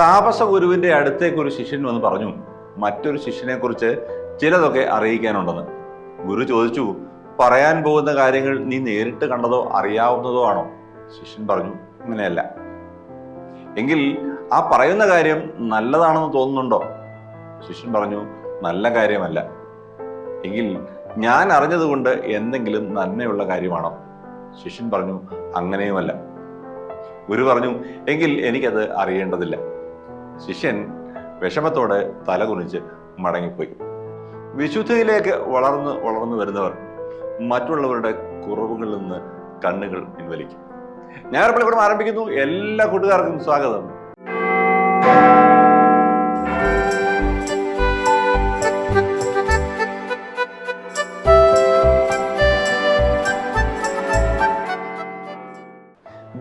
താപസ ഗുരുവിന്റെ അടുത്തേക്ക് ഒരു ശിഷ്യൻ വന്ന് പറഞ്ഞു മറ്റൊരു ശിഷ്യനെ കുറിച്ച് ചിലതൊക്കെ അറിയിക്കാനുണ്ടെന്ന്. ഗുരു ചോദിച്ചു പറയാൻ പോകുന്ന കാര്യങ്ങൾ നീ നേരിട്ട് കണ്ടതോ അറിയാവുന്നതോ ആണോ? ശിഷ്യൻ പറഞ്ഞു അങ്ങനെയല്ല എങ്കിൽ ആ പറയുന്ന കാര്യം നല്ലതാണെന്ന് തോന്നുന്നുണ്ടോ? ശിഷ്യൻ പറഞ്ഞു നല്ല കാര്യമല്ല. എങ്കിൽ ഞാൻ അറിഞ്ഞതുകൊണ്ട് എന്തെങ്കിലും നന്മയുള്ള കാര്യമാണോ? ശിഷ്യൻ പറഞ്ഞു അങ്ങനെയുമല്ല. ഗുരു പറഞ്ഞു എങ്കിൽ എനിക്കത് അറിയേണ്ടതില്ല. ശിഷ്യൻ വിഷമത്തോടെ തല കുനിച്ച് മടങ്ങിപ്പോയി. വിശുദ്ധിയിലേക്ക് വളർന്ന് വളർന്നു വരുന്നവർ മറ്റുള്ളവരുടെ കുറവുകളിൽ നിന്ന് കണ്ണുകൾ പിൻവലിക്കും. ഞാൻ ആരംഭിക്കുന്നു. എല്ലാ കൂട്ടുകാർക്കും സ്വാഗതം.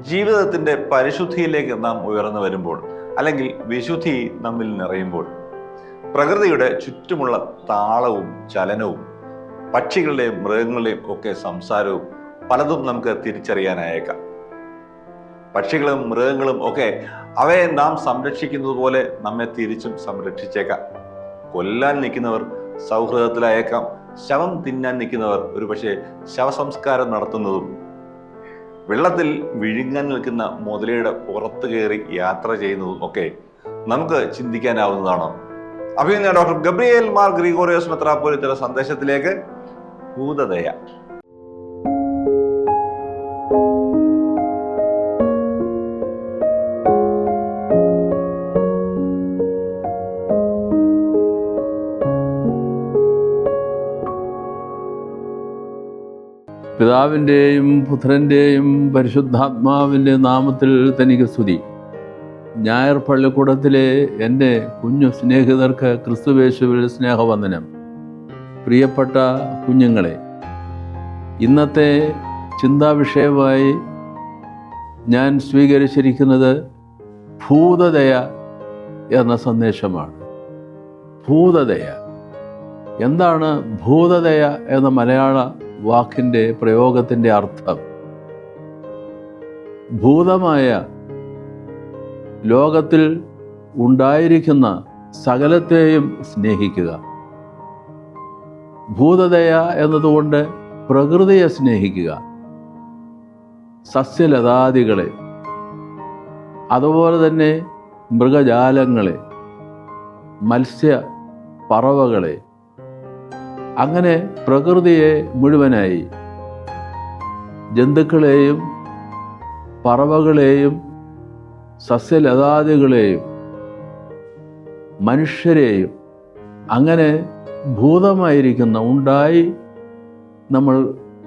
ജീവിതത്തിന്റെ പരിശുദ്ധിയിലേക്ക് നാം ഉയർന്നു വരുമ്പോൾ അല്ലെങ്കിൽ വിശുദ്ധി നമ്മിൽ നിറയുമ്പോൾ പ്രകൃതിയുടെ ചുറ്റുമുള്ള താളവും ചലനവും പക്ഷികളുടെയും മൃഗങ്ങളുടെയും ഒക്കെ സംസാരവും പലതും നമുക്ക് തിരിച്ചറിയാനായേക്കാം. പക്ഷികളും മൃഗങ്ങളും ഒക്കെ അവയെ നാം സംരക്ഷിക്കുന്നത് പോലെ നമ്മെ തിരിച്ചും സംരക്ഷിച്ചേക്കാം. കൊല്ലാൻ നിൽക്കുന്നവർ സൗഹൃദത്തിലായേക്കാം. ശവം തിന്നാൻ നിൽക്കുന്നവർ ഒരുപക്ഷെ ശവസംസ്കാരം നടത്തുന്നതും വെള്ളത്തിൽ വിഴുങ്ങാൻ നിൽക്കുന്ന മുതലയുടെ പുറത്ത് കയറി യാത്ര ചെയ്യുന്നതും ഒക്കെ നമുക്ക് ചിന്തിക്കാനാവുന്നതാണ്. അഭിനന്ദ ഡോക്ടർ ഗബ്രിയേൽ മാർ ഗ്രിഗോറിയോസ് മെത്രാപ്പോലിത്തയുടെ സന്ദേശത്തിലേക്ക് ഭൂതദയ. പിതാവിന്റെയും പുത്രന്റെയും പരിശുദ്ധാത്മാവിന്റെ നാമത്തിൽ തനിക്ക് സ്തുതി. ഞായർ പള്ളിക്കൂടത്തിലെ എന്റെ കുഞ്ഞു സ്നേഹിതർക്ക് ക്രിസ്തുവേശുവിൽ സ്നേഹവന്ദനം. പ്രിയപ്പെട്ട കുഞ്ഞുങ്ങളെ ഇന്നത്തെ ചിന്താവിഷയമായി ഞാൻ സ്വീകരിച്ചിരിക്കുന്നത് ഭൂതദയ എന്ന സന്ദേശമാണ്. ഭൂതദയ. എന്താണ് ഭൂതദയ എന്ന മലയാള വാക്കിന്റെ പ്രയോഗത്തിന്റെ അർത്ഥം. ഭൂതമായ ലോകത്തിൽ ഉണ്ടായിരിക്കുന്ന സകലത്തെയും സ്നേഹിക്കുക. ഭൂതദയ എന്നതുകൊണ്ട് പ്രകൃതിയെ സ്നേഹിക്കുക. സസ്യലതാദികളെ അതുപോലെ തന്നെ മൃഗജാലങ്ങളെ മത്സ്യ പറവകളെ അങ്ങനെ പ്രകൃതിയെ മുഴുവനായി ജന്തുക്കളെയും പറവകളെയും സസ്യലതാദികളെയും മനുഷ്യരെയും അങ്ങനെ ഭൂതമായിരിക്കുന്ന ഉണ്ടായി നമ്മൾ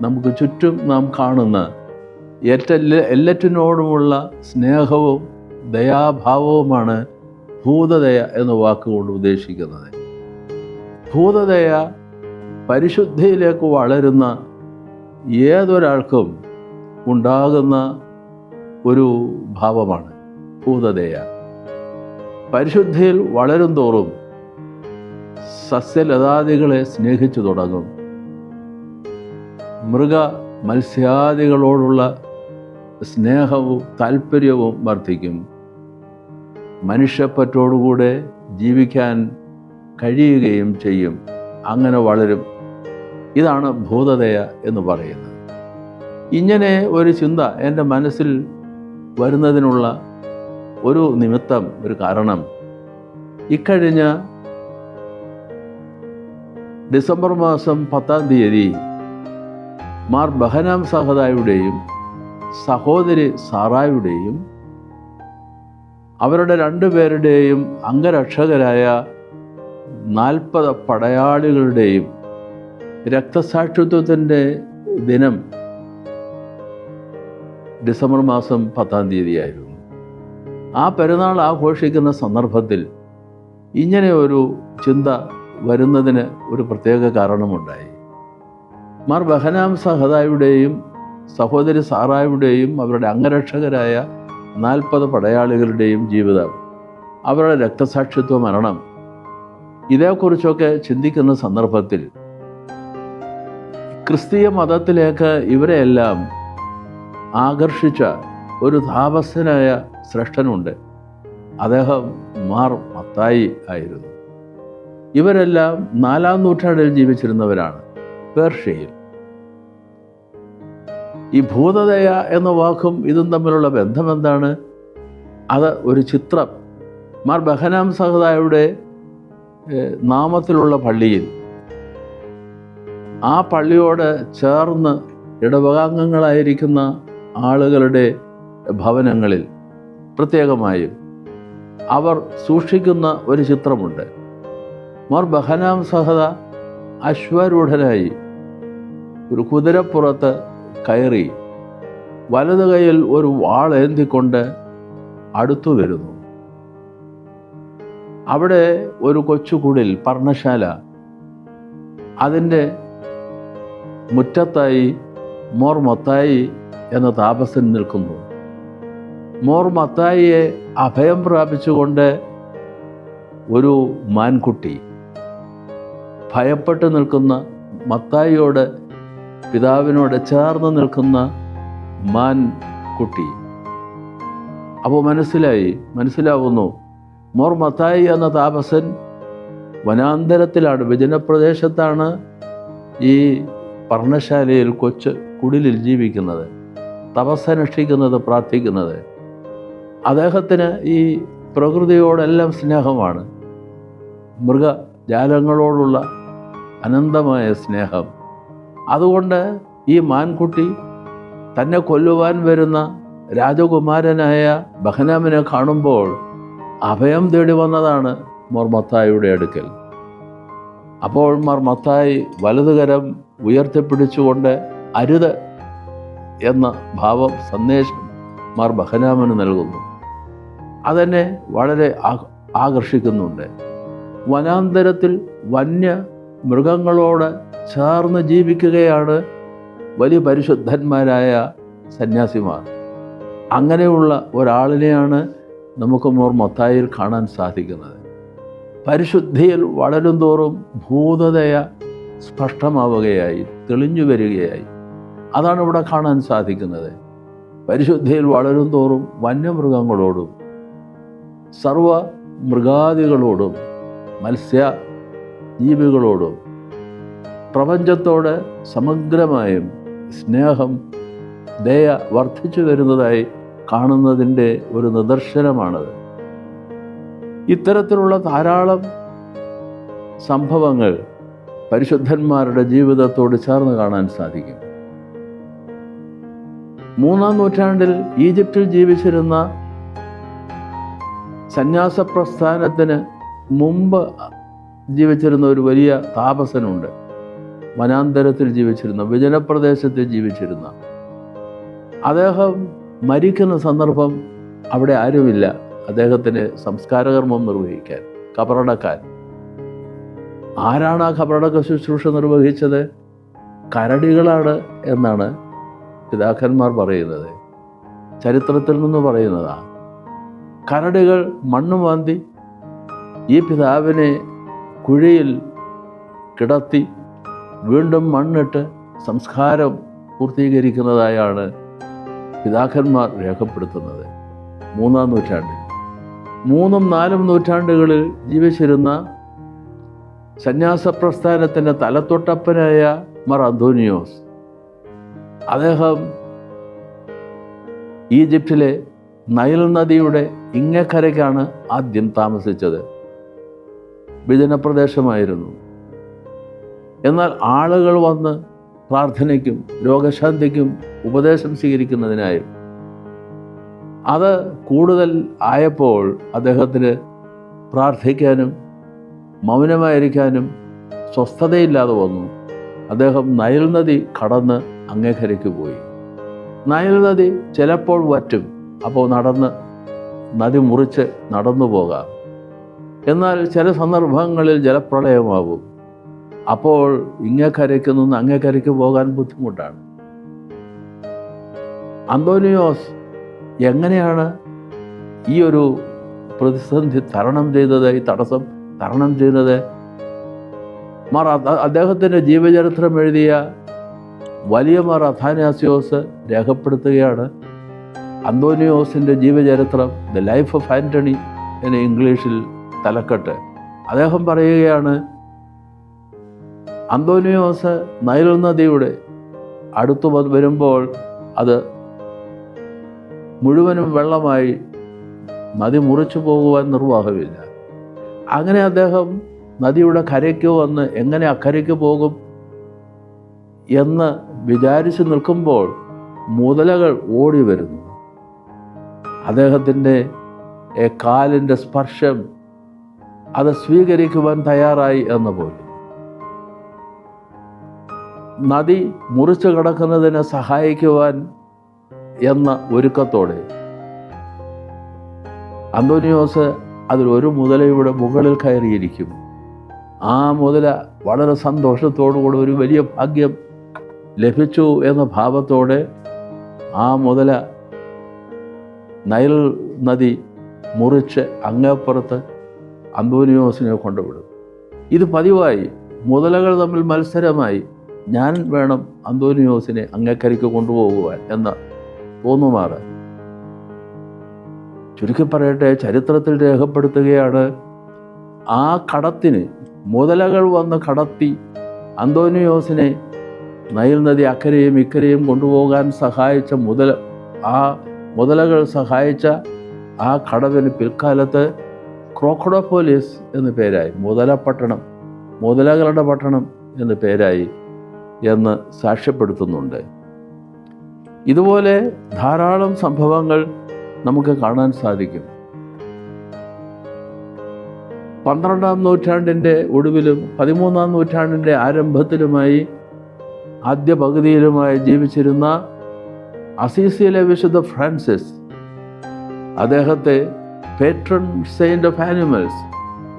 നമുക്ക് ചുറ്റും നാം കാണുന്ന ഏറ്റല്ല എല്ലാറ്റിനോടുമുള്ള സ്നേഹവും ദയാഭാവവുമാണ് ഭൂതദയ എന്ന വാക്കുകൊണ്ട് ഉദ്ദേശിക്കുന്നത്. ഭൂതദയ പരിശുദ്ധിയിലേക്ക് വളരുന്ന ഏതൊരാൾക്കും ഉണ്ടാകുന്ന ഒരു ഭാവമാണ് ഭൂതദയ പരിശുദ്ധിയിൽ വളരും തോറും സസ്യലതാദികളെ സ്നേഹിച്ചു തുടങ്ങും. മൃഗ മത്സ്യാദികളോടുള്ള സ്നേഹവും താല്പര്യവും വർദ്ധിക്കും. മനുഷ്യപ്പറ്റോടുകൂടെ ജീവിക്കാൻ കഴിയുകയും ചെയ്യും. അങ്ങനെ വളരും. ഇതാണ് ഭൂതദയ എന്ന് പറയുന്നത്. ഇങ്ങനെ ഒരു ചിന്ത എന്റെ മനസ്സിൽ വരുന്നതിനുള്ള ഒരു നിമിത്തം ഒരു കാരണം. ഇക്കഴിഞ്ഞ ഡിസംബർ മാസം പത്താം തീയതി മാർ ബഹനാം സഹദായുടെയും സഹോദരി സാറായുടെയും അവരുടെ രണ്ടുപേരുടെയും അംഗരക്ഷകരായ നാൽപ്പത് പടയാളികളുടെയും രക്തസാക്ഷിത്വത്തിന്റെ ദിനം ഡിസംബർ മാസം പത്താം തീയതിയായിരുന്നു. ആ പെരുന്നാൾ ആഘോഷിക്കുന്ന സന്ദർഭത്തിൽ ഇങ്ങനെ ഒരു ചിന്ത വരുന്നതിന് ഒരു പ്രത്യേക കാരണമുണ്ടായി. മാർ ബഹനാം സഹദായുടെയും സഹോദരി സാറായുടെയും അവരുടെ അംഗരക്ഷകരായ നാൽപ്പത് പടയാളികളുടെയും ജീവിതം അവരുടെ രക്തസാക്ഷിത്വ മരണം ഇതേക്കുറിച്ചൊക്കെ ചിന്തിക്കുന്ന സന്ദർഭത്തിൽ ക്രിസ്തീയ മതത്തിലേക്ക് ഇവരെയെല്ലാം ആകർഷിച്ച ഒരു താപസ്യനായ ശ്രേഷ്ഠനുണ്ട്. അദ്ദേഹം മാർ മത്തായി ആയിരുന്നു. ഇവരെല്ലാം നാലാം നൂറ്റാണ്ടിൽ ജീവിച്ചിരുന്നവരാണ്. പേർഷ്യയിൽ. ഈ ഭൂതദയ എന്ന വാക്കും ഇതും തമ്മിലുള്ള ബന്ധം എന്താണ് അത് ഒരു ചിത്രം. മാർ ബഹനാം സഹദായുടെ നാമത്തിലുള്ള പള്ളിയിൽ ആ പള്ളിയോട് ചേർന്ന് ഇടവകാംഗങ്ങളായിരിക്കുന്ന ആളുകളുടെ ഭവനങ്ങളിൽ പ്രത്യേകമായും അവർ സൂക്ഷിക്കുന്ന ഒരു ചിത്രമുണ്ട്. മോർ ബഹനാം സഹത അശ്വരൂഢനായി ഒരു കുതിരപ്പുറത്ത് കയറി വലതു കൈയിൽ ഒരു വാളേന്തിക്കൊണ്ട് അടുത്തു വരുന്നു. അവിടെ ഒരു കൊച്ചുകൂടിൽ പർണശാല അതിന്റെ മുറ്റത്തായി മോർ മത്തായി എന്ന താപസൻ നിൽക്കുന്നു. മോർ മത്തായിയെ അഭയം പ്രാപിച്ചുകൊണ്ട് ഒരു മാൻകുട്ടി ഭയപ്പെട്ട് നിൽക്കുന്ന മത്തായിയോട് പിതാവിനോട് ചേർന്ന് നിൽക്കുന്ന മാൻ കുട്ടി അപ്പോൾ മനസ്സിലായി മനസ്സിലാവുന്നു. മോർ മത്തായി എന്ന താപസൻ വനാന്തരത്തിലാണ് വിജനപ്രദേശത്താണ് ഈ പർണശാലയിൽ കൊച്ച് കുടിലിൽ ജീവിക്കുന്നത് തപസ്സനുഷ്ഠിക്കുന്നത് പ്രാർത്ഥിക്കുന്നത്. അദ്ദേഹത്തിന് ഈ പ്രകൃതിയോടെല്ലാം സ്നേഹമാണ്. മൃഗജാലങ്ങളോടുള്ള അനന്തമായ സ്നേഹം. അതുകൊണ്ട് ഈ മാൻകുട്ടി തന്നെ കൊല്ലുവാൻ വരുന്ന രാജകുമാരനായ ബഹനാമിനെ കാണുമ്പോൾ അഭയം തേടി വന്നതാണ് മർമത്തായിയുടെ അടുക്കൽ. അപ്പോൾ മർമത്തായി വലതുകരം ഉയർത്തിപ്പിടിച്ചുകൊണ്ട് അരുത് എന്ന ഭാവം സന്ദേശം മാർ ബഹനാമന് നൽകുന്നു. അതെന്നെ വളരെ ആകർഷിക്കുന്നുണ്ട്. വനാന്തരത്തിൽ വന്യ മൃഗങ്ങളോട് ചേർന്ന് ജീവിക്കുകയാണ് വലിയ പരിശുദ്ധന്മാരായ സന്യാസിമാർ. അങ്ങനെയുള്ള ഒരാളിനെയാണ് നമുക്ക് മോർ മൊത്തായിൽ കാണാൻ സാധിക്കുന്നത്. പരിശുദ്ധിയിൽ വളരും തോറും ഭൂതതയ സ്പഷ്ടമാവുകയായി തെളിഞ്ഞു വരികയായി. അതാണ് ഇവിടെ കാണാൻ സാധിക്കുന്നത്. പരിശുദ്ധിയിൽ വളരും തോറും വന്യമൃഗങ്ങളോടും സർവ മൃഗാദികളോടും മത്സ്യ ജീവികളോടും പ്രപഞ്ചത്തോട് സമഗ്രമായും സ്നേഹം ദയ വർദ്ധിച്ചു വരുന്നതായി കാണുന്നതിന്റെ ഒരു നിദർശനമാണത്. ഇത്തരത്തിലുള്ള ധാരാളം സംഭവങ്ങൾ പരിശുദ്ധന്മാരുടെ ജീവിതത്തോട് ചേർന്ന് കാണാൻ സാധിക്കും. മൂന്നാം നൂറ്റാണ്ടിൽ ഈജിപ്തിൽ ജീവിച്ചിരുന്ന സന്യാസ പ്രസ്ഥാനത്തിന് മുമ്പ് ജീവിച്ചിരുന്ന ഒരു വലിയ താപസനുണ്ട്. വനാന്തരത്തിൽ ജീവിച്ചിരുന്ന വിജനപ്രദേശത്തിൽ ജീവിച്ചിരുന്ന. അദ്ദേഹം മരിക്കുന്ന സന്ദർഭം അവിടെ ആരുമില്ല. അദ്ദേഹത്തിന് സംസ്കാരകർമ്മം നിർവഹിക്കാൻ കബറടക്കാൻ ആരാണ് ആ കബറടക്ക ശുശ്രൂഷ നിർവഹിച്ചത്? കരടികളാണ് എന്നാണ് പിതാക്കന്മാർ പറയുന്നത്. ചരിത്രത്തിൽ നിന്ന് പറയുന്നതാണ് കരടികൾ മണ്ണ് മാന്തി ഈ പിതാവിനെ കുഴിയിൽ കിടത്തി വീണ്ടും മണ്ണിട്ട് സംസ്കാരം പൂർത്തീകരിക്കുന്നതായാണ് പിതാക്കന്മാർ രേഖപ്പെടുത്തുന്നത് മൂന്നാം നൂറ്റാണ്ടിൽ. മൂന്നും നാലും നൂറ്റാണ്ടുകളിൽ ജീവിച്ചിരുന്ന സന്യാസ പ്രസ്ഥാനത്തിന്റെ തലത്തൊട്ടപ്പനായ മർ അന്തോനിയോസ് അദ്ദേഹം ഈജിപ്തിലെ നൈൽ നദിയുടെ ഇങ്ങക്കരയ്ക്കാണ് ആദ്യം താമസിച്ചത്. വിജനപ്രദേശമായിരുന്നു എന്നാൽ ആളുകൾ വന്ന് പ്രാർത്ഥനയ്ക്കും രോഗശാന്തിക്കും ഉപദേശം സ്വീകരിക്കുന്നതിനായും. അത് കൂടുതൽ ആയപ്പോൾ അദ്ദേഹത്തിന് പ്രാർത്ഥിക്കാനും മൗനമായിരിക്കാനും സ്വസ്ഥതയില്ലാതെ വന്നു. അദ്ദേഹം നയൽ നദി കടന്ന് അങ്ങേക്കരയ്ക്ക് പോയി. നയൽ നദി ചിലപ്പോൾ വറ്റും അപ്പോൾ നടന്ന് നദി മുറിച്ച് നടന്നു പോകാം. എന്നാൽ ചില സന്ദർഭങ്ങളിൽ ജലപ്രളയമാകും. അപ്പോൾ ഇങ്ങേക്കരയ്ക്ക് നിന്ന് അങ്ങേക്കരയ്ക്ക് പോകാൻ ബുദ്ധിമുട്ടാണ്. അന്തോനിയോസ് എങ്ങനെയാണ് ഈ ഒരു പ്രതിസന്ധി തരണം ചെയ്തത്? ഈ തടസ്സം തരണം ചെയ്യുന്നത് മാർ അദ്ദേഹത്തിന്റെ ജീവചരിത്രം എഴുതിയ വലിയ മാർ അഥാനാസിയോസ് രേഖപ്പെടുത്തുകയാണ്. അന്തോനിയോസിന്റെ ജീവചരിത്രം ദ ലൈഫ് ഓഫ് ആന്റണി എന്ന ഇംഗ്ലീഷിൽ തലക്കെട്ട്. അദ്ദേഹം പറയുകയാണ് അന്തോനിയോസ് നൈൽ നദിയുടെ അടുത്തു വരുമ്പോൾ അത് മുഴുവനും വെള്ളമായി നദി മുറിച്ചു പോകുവാൻ നിർവാഹമില്ല. അങ്ങനെ അദ്ദേഹം നദിയുടെ കരയ്ക്ക് വന്ന് എങ്ങനെ അക്കരയ്ക്ക് പോകും എന്ന് വിചാരിച്ച് നിൽക്കുമ്പോൾ മുതലകൾ ഓടി വരുന്നു. അദ്ദേഹത്തിന്റെ കാലിന്റെ സ്പർശം അത് സ്വീകരിക്കുവാൻ തയ്യാറായി എന്ന പോലെ. നദി മുറിച്ചു കിടക്കുന്നതിനെ സഹായിക്കുവാൻ എന്ന ഒരുക്കത്തോടെ അന്തോനിയോസ് അതിൽ ഒരു മുതലയുടെ മുകളിൽ കയറിയിരിക്കും. ആ മുതല വളരെ സന്തോഷത്തോടുകൂടി ഒരു വലിയ ഭാഗ്യം ലഭിച്ചു എന്ന ഭാവത്തോടെ ആ മുതല നയൽ നദി മുറിച്ച് അങ്ങേപ്പുറത്ത് അന്തോനിയോസിനെ കൊണ്ടുവിടും. ഇത് പതിവായി. മുതലകൾ തമ്മിൽ മത്സരമായി. ഞാൻ വേണം അന്തോനിയോസിനെ അങ്ങേക്കരയ്ക്ക് കൊണ്ടുപോകുവാൻ എന്ന് തോന്നുമാറ്. ചുരുക്കി പറയട്ടെ ചരിത്രത്തിൽ രേഖപ്പെടുത്തുകയാണ്. ആ കടത്തിന് മുതലകൾ വന്ന് കടത്തി അന്തോനിയോസിനെ നൈൽ നദി അക്കരയും ഇക്കരയും കൊണ്ടുപോകാൻ സഹായിച്ച മുതല ആ മുതലകൾ സഹായിച്ച ആ കടവിന് പിൽക്കാലത്ത് ക്രോക്കഡോപോലിസ് എന്ന് പേരായി. മുതലപ്പട്ടണം മുതലകളുടെ പട്ടണം എന്ന് പേരായി എന്ന് സാക്ഷ്യപ്പെടുത്തുന്നുണ്ട്. ഇതുപോലെ ധാരാളം സംഭവങ്ങൾ നമുക്ക് കാണാൻ സാധിക്കും. പന്ത്രണ്ടാം നൂറ്റാണ്ടിന്റെ ഒടുവിലും പതിമൂന്നാം നൂറ്റാണ്ടിന്റെ ആരംഭത്തിലുമായി ആദ്യ പകുതിയിലുമായി ജീവിച്ചിരുന്ന അസീസിയിലെ വിശുദ്ധ ഫ്രാൻസിസ് അദ്ദേഹത്തെ പേട്രൺ സെയിന്റ് ഓഫ് ആനിമൽസ്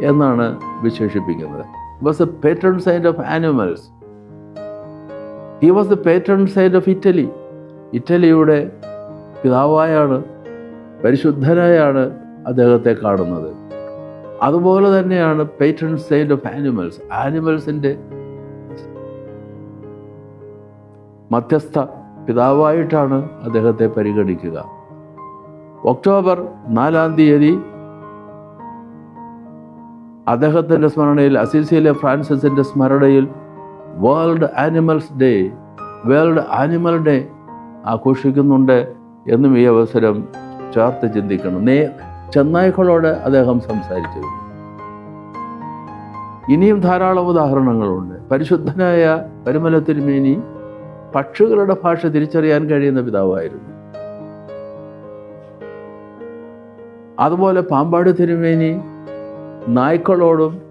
എന്നാണ് വിശേഷിപ്പിക്കുന്നത്. Was a patron saint of animals he was the patron saint of Italy ഇറ്റലിയുടെ പിതാവായാണ് പരിശുദ്ധനായാണ് അദ്ദേഹത്തെ കാണുന്നത്. അതുപോലെ തന്നെയാണ് പേറ്റൺ സെയിന്റ് ഓഫ് ആനിമൽസ് ആനിമൽസിന്റെ മധ്യസ്ഥ പിതാവായിട്ടാണ് അദ്ദേഹത്തെ പരിഗണിക്കുക. ഒക്ടോബർ നാലാം തീയതി അദ്ദേഹത്തിന്റെ സ്മരണയിൽ അസീസിയിലെ ഫ്രാൻസിസിന്റെ സ്മരണയിൽ world animals day world animal day ആഘോഷിക്കുന്നുണ്ട് എന്നും ഈ അവസരം ചേർത്ത് ചിന്തിക്കണം. നേ ചെന്നായ്ക്കളോട് അദ്ദേഹം സംസാരിച്ചു. ഇനിയും ധാരാളം ഉദാഹരണങ്ങളുണ്ട്. പരിശുദ്ധനായ പരിമല തിരുമേനി പക്ഷികളുടെ ഭാഷ തിരിച്ചറിയാൻ കഴിയുന്ന പിതാവായിരുന്നു. അതുപോലെ പാമ്പാട് തിരുമേനി നായ്ക്കളോടും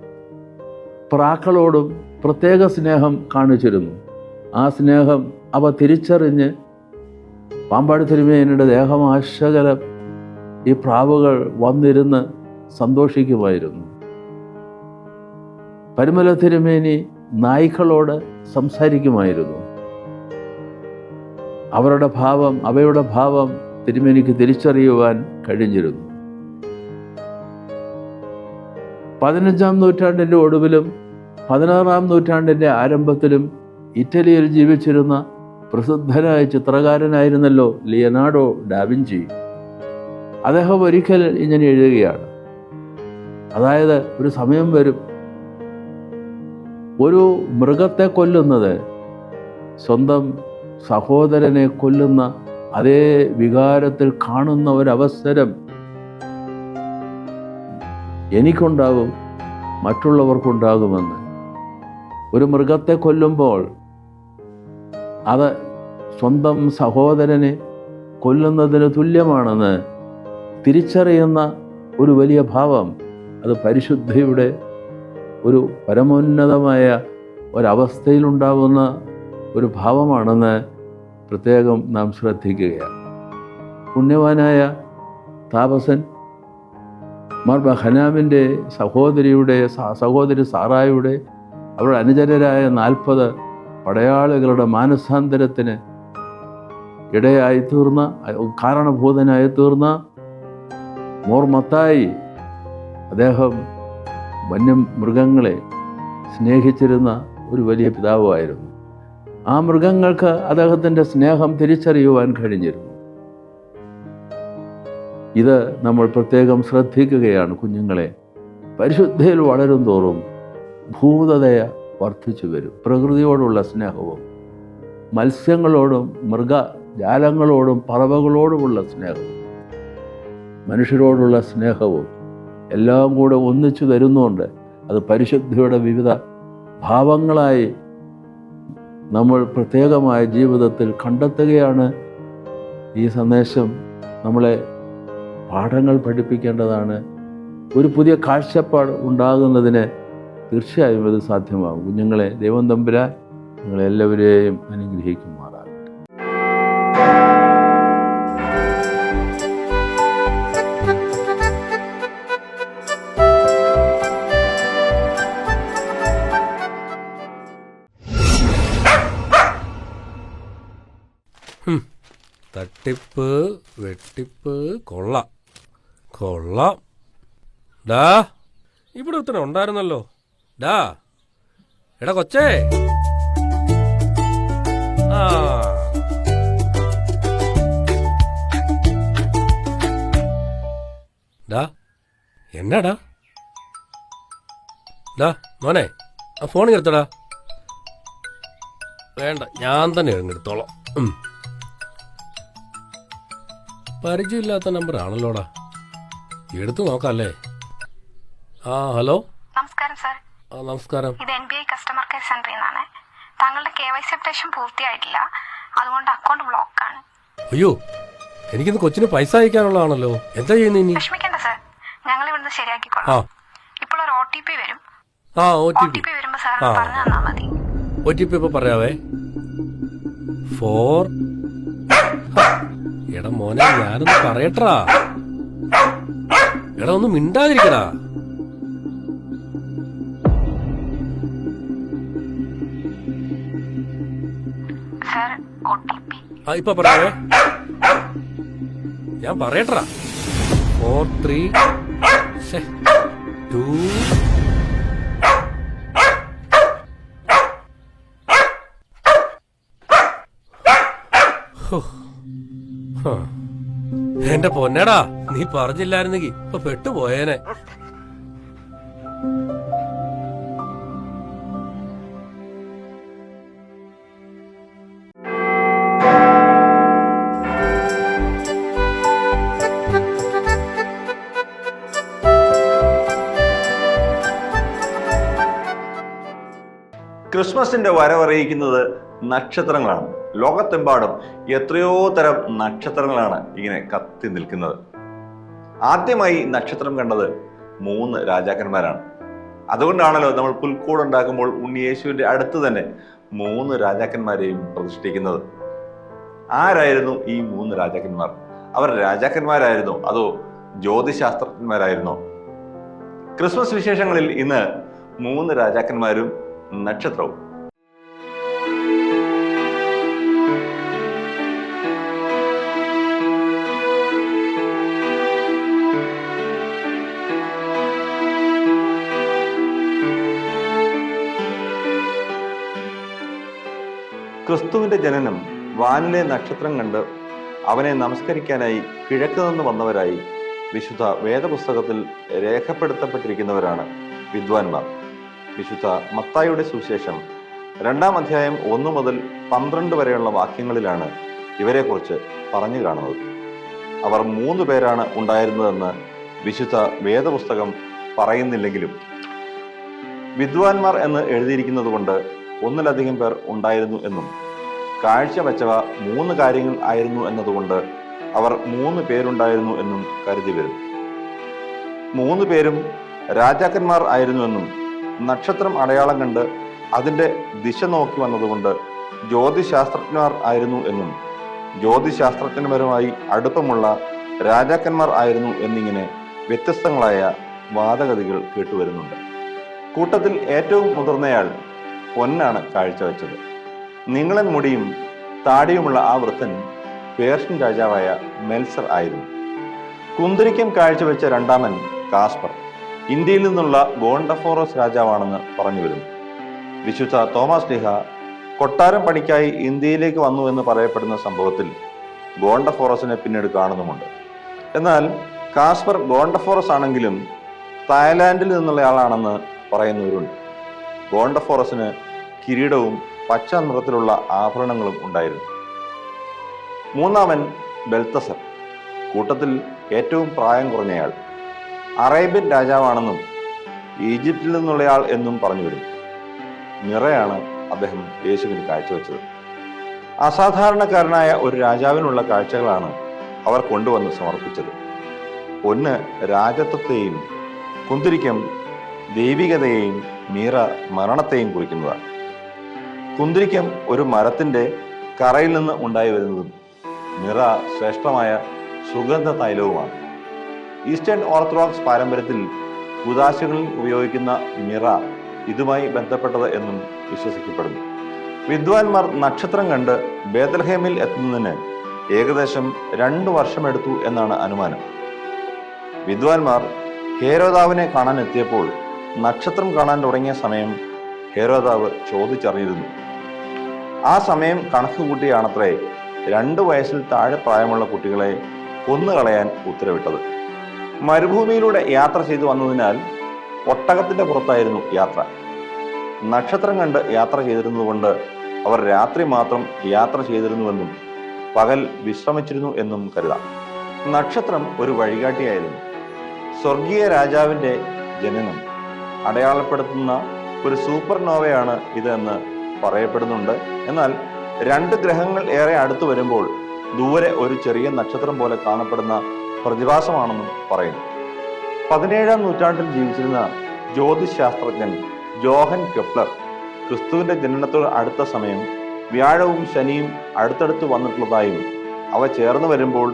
പ്രാക്കളോടും പ്രത്യേക സ്നേഹം കാണിച്ചിരുന്നു. ആ സ്നേഹം അവ തിരിച്ചറിഞ്ഞ് പാമ്പാട് തിരുമേനിയുടെ ദേഹമാശകലം ഈ പ്രാവുകൾ വന്നിരുന്ന് സന്തോഷിക്കുമായിരുന്നു. പരിമല തിരുമേനി നായ്ക്കളോട് സംസാരിക്കുമായിരുന്നു. അവരുടെ ഭാവം അവയുടെ ഭാവം തിരുമേനിക്ക് തിരിച്ചറിയുവാൻ കഴിഞ്ഞിരുന്നു. പതിനഞ്ചാം നൂറ്റാണ്ടിന്റെ ഒടുവിലും പതിനാറാം നൂറ്റാണ്ടിന്റെ ആരംഭത്തിലും ഇറ്റലിയിൽ ജീവിച്ചിരുന്ന പ്രസിദ്ധനായ ചിത്രകാരനായിരുന്നല്ലോ ലിയനാഡോ ഡാവിഞ്ചി അദ്ദേഹം ഒരിക്കൽ ഇങ്ങനെ എഴുതുകയാണ്. അതായത് ഒരു സമയം വരും. ഒരു മൃഗത്തെ കൊല്ലുന്നത് സ്വന്തം സഹോദരനെ കൊല്ലുന്ന അതേ വികാരത്തിൽ കാണുന്ന ഒരവസരം എനിക്കുണ്ടാകും മറ്റുള്ളവർക്കുണ്ടാകുമെന്ന്. ഒരു മൃഗത്തെ കൊല്ലുമ്പോൾ അത് സ്വന്തം സഹോദരനെ കൊല്ലുന്നതിന് തുല്യമാണെന്ന് തിരിച്ചറിയുന്ന ഒരു വലിയ ഭാവം അത് പരിശുദ്ധിയുടെ ഒരു പരമോന്നതമായ ഒരവസ്ഥയിലുണ്ടാവുന്ന ഒരു ഭാവമാണെന്ന് പ്രത്യേകം നാം ശ്രദ്ധിക്കുകയാണ്. പുണ്യവാനായ താപസൻ മാർ ബഹനാമിന്റെ സഹോദരിയുടെ സഹോദരി സാറായുടെ അവരുടെ അനുചരരായ നാൽപ്പത് പടയാളികളുടെ മാനസാന്തരത്തിന് ഇടയായി തീർന്ന കാരണഭൂതനായി തീർന്ന മോർ മത്തായി അദ്ദേഹം വന്യമൃഗങ്ങളെ സ്നേഹിച്ചിരുന്ന ഒരു വലിയ പിതാവായിരുന്നു. ആ മൃഗങ്ങൾക്ക് അദ്ദേഹത്തിന്റെ സ്നേഹം തിരിച്ചറിയുവാൻ കഴിഞ്ഞിരുന്നു. ഇത് നമ്മൾ പ്രത്യേകം ശ്രദ്ധിക്കുകയാണ് കുഞ്ഞുങ്ങളെ. പരിശുദ്ധയിൽ വളരും തോറും ഭൂതതയ വർദ്ധിച്ചു വരും. പ്രകൃതിയോടുള്ള സ്നേഹവും മത്സ്യങ്ങളോടും മൃഗജാലങ്ങളോടും പറവകളോടുമുള്ള സ്നേഹവും. മനുഷ്യരോടുള്ള സ്നേഹവും എല്ലാം കൂടെ ഒന്നിച്ചു തരുന്നുണ്ട് അത് പരിശുദ്ധിയുടെ വിവിധ ഭാവങ്ങളായി നമ്മൾ പ്രത്യേകമായ ജീവിതത്തിൽ കണ്ടെത്തുകയാണ്. ഈ സന്ദേശം നമ്മളെ പാഠങ്ങൾ പഠിപ്പിക്കേണ്ടതാണ്. ഒരു പുതിയ കാഴ്ചപ്പാട് ഉണ്ടാകുന്നതിന് തീർച്ചയായും ഇത് സാധ്യമാകും. കുഞ്ഞുങ്ങളെ ദൈവം തമ്പുരാൻ നിങ്ങളെല്ലാവരെയും അനുഗ്രഹിക്കുമാറാകും തട്ടിപ്പ് വെട്ടിപ്പ് കൊള്ളാം. കൊള്ളാം. ഡാ ഇവിടെ ഉത്തരം ഉണ്ടായിരുന്നല്ലോ. ഡാ എടാ കൊച്ചേ. ആ. ഡാ എന്നാടാ? ഡാ മോനെ ആ ഫോൺ എടുത്തടാ. വേണ്ട ഞാൻ തന്നെ എടുത്തോളാം. പരിചയമില്ലാത്ത നമ്പർ ആണല്ലോടാ. എടുത്തു നോക്കാല്ലേ? ആ ഹലോ? നമസ്കാരം സാർ ആ നമസ്കാരം. ഇത് N B I customer care സെന്ററിൽ നിന്നാണ് താങ്കളുടെ കെ വൈ സി അപ്ഡേഷൻ പൂർത്തിയായിട്ടില്ല. അതുകൊണ്ട് അക്കൗണ്ട് ബ്ലോക്ക് ആണ്. അയ്യോ എനിക്കിന്ന് കൊച്ചിന് പൈസ അയക്കാനുള്ളതാണല്ലോ. എന്താ ചെയ്യുന്നു ഇനി? വിഷമിക്കണ്ട സാർ ഞങ്ങൾ ഇവിടുന്ന് ആ. ശരിയാക്കിക്കൊള്ളാം ഇപ്പോൾ ഒരു ഒ ടി പി വരും. ആ O O T T P P വരുമ്പോൾ സാർ ആ. പറഞ്ഞു തന്നാൽ മതി. ഒ ടി പി ഇപ്പൊ പറയാവേ. ഫോർ എടാ മോനെ ഞാനൊന്ന് പറയട്ടാ എടാ ഒന്ന് മിണ്ടാതിരിക്കടാ. ആ ഇപ്പൊ പറയാവേ ഞാൻ പറയട്ടാ ഫോർ ത്രീ ടു എന്റെ പൊന്നടാ നീ പറഞ്ഞില്ലായിരുന്നെങ്കി ഇപ്പൊ പെട്ടുപോയേനെ. ക്രിസ്മസിന്റെ വരവറിയിക്കുന്നത് നക്ഷത്രങ്ങളാണ്. ലോകത്തെമ്പാടും എത്രയോ തരം നക്ഷത്രങ്ങളാണ് ഇങ്ങനെ കത്തി നിൽക്കുന്നത്. ആദ്യമായി നക്ഷത്രം കണ്ടത് മൂന്ന് രാജാക്കന്മാരാണ്. അതുകൊണ്ടാണല്ലോ നമ്മൾ പുൽക്കൂട് ഉണ്ടാക്കുമ്പോൾ ഉണ്ണിയേശുവിന്റെ അടുത്ത് തന്നെ മൂന്ന് രാജാക്കന്മാരെയും പ്രതിഷ്ഠിക്കുന്നത്. ആരായിരുന്നു ഈ മൂന്ന് രാജാക്കന്മാർ? അവർ രാജാക്കന്മാരായിരുന്നോ? അതോ ജ്യോതിശാസ്ത്രജ്ഞന്മാരായിരുന്നോ? ക്രിസ്മസ് വിശേഷങ്ങളിൽ ഇന്ന് മൂന്ന് രാജാക്കന്മാരും നക്ഷത്രവും. ക്രിസ്തുവിന്റെ ജനനം വാനിലെ നക്ഷത്രം കണ്ട് അവനെ നമസ്കരിക്കാനായി കിഴക്ക് നിന്ന് വന്നവരായി വിശുദ്ധ വേദപുസ്തകത്തിൽ രേഖപ്പെടുത്തപ്പെട്ടിരിക്കുന്നവരാണ് വിദ്വാൻമാർ. വിശുദ്ധ മത്തായുടെ സുവിശേഷം രണ്ടാം അധ്യായം ഒന്ന് മുതൽ പന്ത്രണ്ട് വരെയുള്ള വാക്യങ്ങളിലാണ് ഇവരെക്കുറിച്ച് പറഞ്ഞു കാണുന്നത്. അവർ മൂന്ന് പേരാണ് ഉണ്ടായിരുന്നതെന്ന് വിശുദ്ധ വേദപുസ്തകം പറയുന്നില്ലെങ്കിലും. വിദ്വാൻമാർ എന്ന് എഴുതിയിരിക്കുന്നത് കൊണ്ട് ഒന്നിലധികം പേർ ഉണ്ടായിരുന്നു എന്നും കാഴ്ച വെച്ചവ മൂന്ന് കാര്യങ്ങൾ ആയിരുന്നു എന്നതുകൊണ്ട് അവർ മൂന്ന് പേരുണ്ടായിരുന്നു എന്നും കരുതി വരുന്നു മൂന്ന് പേരും രാജാക്കന്മാർ ആയിരുന്നുവെന്നും നക്ഷത്രം അടയാളം കണ്ട് അതിന്റെ ദിശ നോക്കി വന്നതുകൊണ്ട് ജ്യോതിശാസ്ത്രജ്ഞർ ആയിരുന്നു എന്നും ജ്യോതിശാസ്ത്രജ്ഞന്മാരുമായി അടുപ്പമുള്ള രാജാക്കന്മാർ ആയിരുന്നു എന്നിങ്ങനെ വ്യത്യസ്തങ്ങളായ വാദഗതികൾ കേട്ടുവരുന്നുണ്ട്. കൂട്ടത്തിൽ ഏറ്റവും മുതിർന്നയാൾ പൊന്നാണ് കാഴ്ചവെച്ചത് നീളൻ മുടിയും താടിയുമുള്ള ആ വൃദ്ധൻ പേർഷ്യൻ രാജാവായ മെൽസർ ആയിരുന്നു. കുന്തിരിക്കം കാഴ്ചവെച്ച രണ്ടാമൻ കാസ്പർ ഇന്ത്യയിൽ നിന്നുള്ള ഗോണ്ടഫോറസ് രാജാവാണെന്ന് പറഞ്ഞു വരുന്നു വിശുദ്ധ തോമസ് ലിഹ കൊട്ടാരം പണിക്കായി ഇന്ത്യയിലേക്ക് വന്നു എന്ന് പറയപ്പെടുന്ന സംഭവത്തിൽ ഗോണ്ടഫോറസിനെ പിന്നീട് കാണുന്നുമുണ്ട്. എന്നാൽ കാസ്പർ ഗോണ്ടഫോറസ് ആണെങ്കിലും തായ്ലാന്റിൽ നിന്നുള്ളയാളാണെന്ന് പറയുന്നവരുണ്ട്. ഗോണ്ടഫോറസിന് കിരീടവും പച്ച നിറത്തിലുള്ള ആഭരണങ്ങളും ഉണ്ടായിരുന്നു. മൂന്നാമൻ ബെൽത്തസർ കൂട്ടത്തിൽ ഏറ്റവും പ്രായം കുറഞ്ഞയാൾ. അറേബ്യൻ രാജാവാണെന്നും ഈജിപ്തിൽ നിന്നുള്ളയാൾ എന്നും പറഞ്ഞു വരും. നിറയാണ് അദ്ദേഹം യേശുവിന് കാഴ്ചവെച്ചത്. അസാധാരണക്കാരനായ ഒരു രാജാവിനുള്ള കാഴ്ചകളാണ് അവർ കൊണ്ടുവന്ന് സമർപ്പിച്ചത്. ഒന്ന് രാജത്വത്തെയും കുന്തിരിക്കം ദൈവികതയെയും മീറ മരണത്തെയും കുറിക്കുന്നതാണ്. കുന്തിരിക്കം ഒരു മരത്തിന്റെ കറയിൽ നിന്ന് ഉണ്ടായി വരുന്നതും നിറ ശ്രേഷ്ഠമായ സുഗന്ധ തൈലവുമാണ്. ഈസ്റ്റേൺ ഓർത്തഡോക്സ് പാരമ്പര്യത്തിൽ ഉദാശകളിൽ ഉപയോഗിക്കുന്ന നിറ ഇതുമായി ബന്ധപ്പെട്ടത് എന്നും വിശ്വസിക്കപ്പെടുന്നു. വിദ്വാൻമാർ നക്ഷത്രം കണ്ട് ബേദൽഹേമിൽ എത്തുന്നതിന് ഏകദേശം രണ്ടു വർഷമെടുത്തു എന്നാണ് അനുമാനം. വിദ്വാൻമാർ ഹേരോദാവിനെ കാണാൻ എത്തിയപ്പോൾ നക്ഷത്രം കാണാൻ തുടങ്ങിയ സമയം ഹേരോദാവ് ചോദിച്ചറിഞ്ഞിരുന്നു. ആ സമയം കണക്ക് കൂട്ടിയാണത്രേ രണ്ടു വയസ്സിൽ താഴെ പ്രായമുള്ള കുട്ടികളെ കൊന്നുകളയാൻ ഉത്തരവിട്ടത്. മരുഭൂമിയിലൂടെ യാത്ര ചെയ്തു വന്നതിനാൽ ഒട്ടകത്തിന്റെ പുറത്തായിരുന്നു യാത്ര. നക്ഷത്രം കണ്ട് യാത്ര ചെയ്തിരുന്നതുകൊണ്ട് അവർ രാത്രി മാത്രം യാത്ര ചെയ്തിരുന്നുവെന്നും പകൽ വിശ്രമിച്ചിരുന്നു എന്നും കരുതാം. നക്ഷത്രം ഒരു വഴികാട്ടിയായിരുന്നു. സ്വർഗീയ രാജാവിന്റെ ജനനം അടയാളപ്പെടുത്തുന്ന ഒരു സൂപ്പർ നോവയാണ് ഇതെന്ന് പറയപ്പെടുന്നുണ്ട്. എന്നാൽ രണ്ട് ഗ്രഹങ്ങൾ ഏറെ അടുത്തു വരുമ്പോൾ ദൂരെ ഒരു ചെറിയ നക്ഷത്രം പോലെ കാണപ്പെടുന്ന പ്രതിഭാസമാണെന്നും പറയുന്നു. പതിനേഴാം നൂറ്റാണ്ടിൽ ജീവിച്ചിരുന്ന ജ്യോതിശാസ്ത്രജ്ഞൻ ജോഹൻ കെപ്ലർ ക്രിസ്തുവിന്റെ ജനനത്തോട് അടുത്ത സമയം വ്യാഴവും ശനിയും അടുത്തടുത്ത് വന്നിട്ടുള്ളതായും അവ ചേർന്ന് വരുമ്പോൾ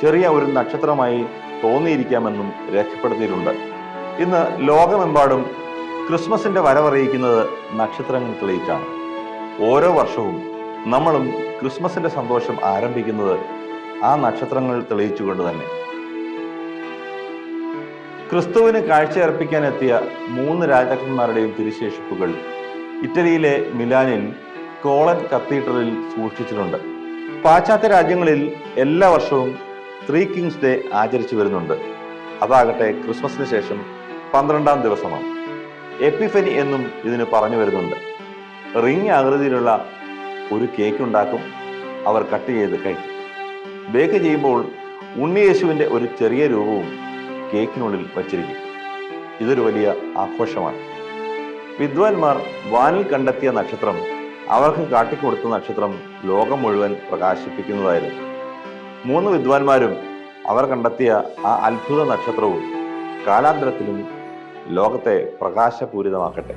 ചെറിയ ഒരു നക്ഷത്രമായി തോന്നിയിരിക്കാമെന്നും രേഖപ്പെടുത്തിയിട്ടുണ്ട്. ഇന്ന് ലോകമെമ്പാടും ക്രിസ്മസിന്റെ വരവറിയിക്കുന്നത് നക്ഷത്രങ്ങൾ തെളിയിച്ചാണ്. ഓരോ വർഷവും നമ്മളും ക്രിസ്മസിന്റെ സന്തോഷം ആരംഭിക്കുന്നത് ആ നക്ഷത്രങ്ങൾ തെളിയിച്ചുകൊണ്ട് തന്നെ. ക്രിസ്തുവിന് കാഴ്ചയർപ്പിക്കാൻ എത്തിയ മൂന്ന് രാജാക്കന്മാരുടെയും തിരുശേഷിപ്പുകൾ ഇറ്റലിയിലെ മിലാനിൽ കോളൻ കത്തീഡ്രലിൽ സൂക്ഷിച്ചിട്ടുണ്ട്. പാശ്ചാത്യ രാജ്യങ്ങളിൽ എല്ലാ വർഷവും ത്രീ കിങ്സ് ഡേ ആചരിച്ചു വരുന്നുണ്ട്. അതാകട്ടെ ക്രിസ്മസിന് ശേഷം പന്ത്രണ്ടാം ദിവസമാണ്. എപ്പിഫനി എന്നും ഇതിന് പറഞ്ഞു വരുന്നുണ്ട്. റിങ് ആകൃതിയിലുള്ള ഒരു കേക്ക് ഉണ്ടാക്കും. അവർ കട്ട് ചെയ്ത് കഴിക്കും ബേക്ക് ചെയ്യുമ്പോൾ ഉണ്ണിയേശുവിന്റെ ഒരു ചെറിയ രൂപവും കേക്കിനുള്ളിൽ വച്ചിരിക്കും. ഇതൊരു വലിയ ആഘോഷമാണ്. വിദ്വാൻമാർ വാനിൽ കണ്ടെത്തിയ നക്ഷത്രം അവർക്ക് കാട്ടിക്കൊടുത്ത നക്ഷത്രം ലോകം മുഴുവൻ പ്രകാശിപ്പിക്കുന്നതായിരുന്നു. മൂന്ന് വിദ്വാൻമാരും അവർ കണ്ടെത്തിയ ആ അത്ഭുത നക്ഷത്രവും കാലാന്തരത്തിലും ലോകത്തെ പ്രകാശപൂരിതമാക്കട്ടെ.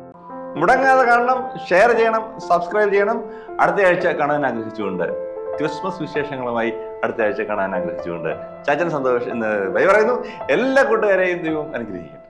മുടങ്ങാതെ കാണണം ഷെയർ ചെയ്യണം സബ്സ്ക്രൈബ് ചെയ്യണം. അടുത്ത ആഴ്ച കാണാൻ ആഗ്രഹിച്ചുകൊണ്ട്. ക്രിസ്മസ് വിശേഷങ്ങളുമായി അടുത്ത ആഴ്ച കാണാൻ ആഗ്രഹിച്ചുകൊണ്ട്. ചാച്ചൻ സന്തോഷ് എന്ന് ബൈ പറയുന്നു. എല്ലാ കൂട്ടുകാരെയും ദൈവം അനുഗ്രഹിക്കട്ടെ.